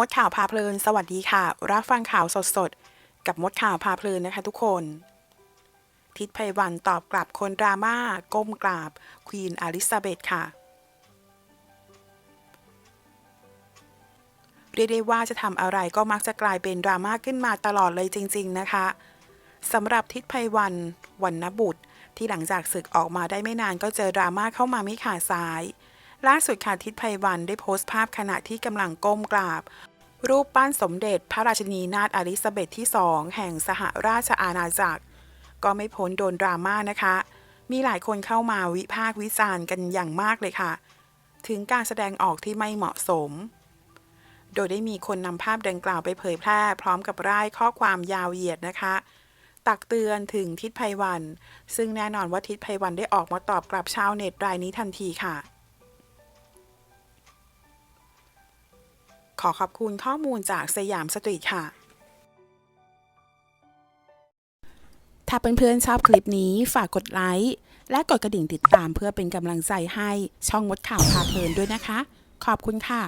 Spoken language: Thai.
มดข่าวพาเพลิน สวัสดีค่ะ รับฟังข่าวสดๆกับมดข่าวพาเพลินนะคะทุกคน ทิศไพวันตอบกลับคนดราม่าก้มกราบควีนอลิซาเบธค่ะ เรียกได้ว่าจะทำอะไรก็มักจะกลายเป็นดราม่าขึ้นมาตลอดเลยจริง ๆ นะคะสำหรับทิศไพวันวันนบุตร ที่หลังจากศึกออกมาได้ไม่นานก็เจอดราม่าเข้ามาไม่ขาดสายล่าสุดค่ะทิศไพวันได้โพสต์ภาพขณะที่กำลังก้มกราบ รูปปั้นสมเด็จพระราชนีนาถอลิซาเบธที่สองแห่งสหราชอาณาจักร ก็ไม่พ้นโดนดราม่านะคะ มีหลายคนเข้ามาวิพากษ์วิจารณ์กันอย่างมากเลยค่ะ ถึงการแสดงออกที่ไม่เหมาะสม โดยได้มีคนนำภาพดังกล่าวไปเผยแพร่ พร้อมกับร่ายข้อความยาวเหยียดนะคะ ตักเตือนถึงทิศไพวัน ซึ่งแน่นอนว่าทิศไพวันได้ออกมาตอบกลับชาวเน็ตรายนี้ทันทีค่ะ ขอขอบคุณข้อมูลจากสยามสตรีทค่ะ ถ้าเพื่อนๆชอบคลิปนี้ฝากกดไลค์และกดกระดิ่งติดตามเพื่อเป็นกำลังใจให้ช่องมดข่าวพาเพลินด้วยนะคะ ขอบคุณค่ะ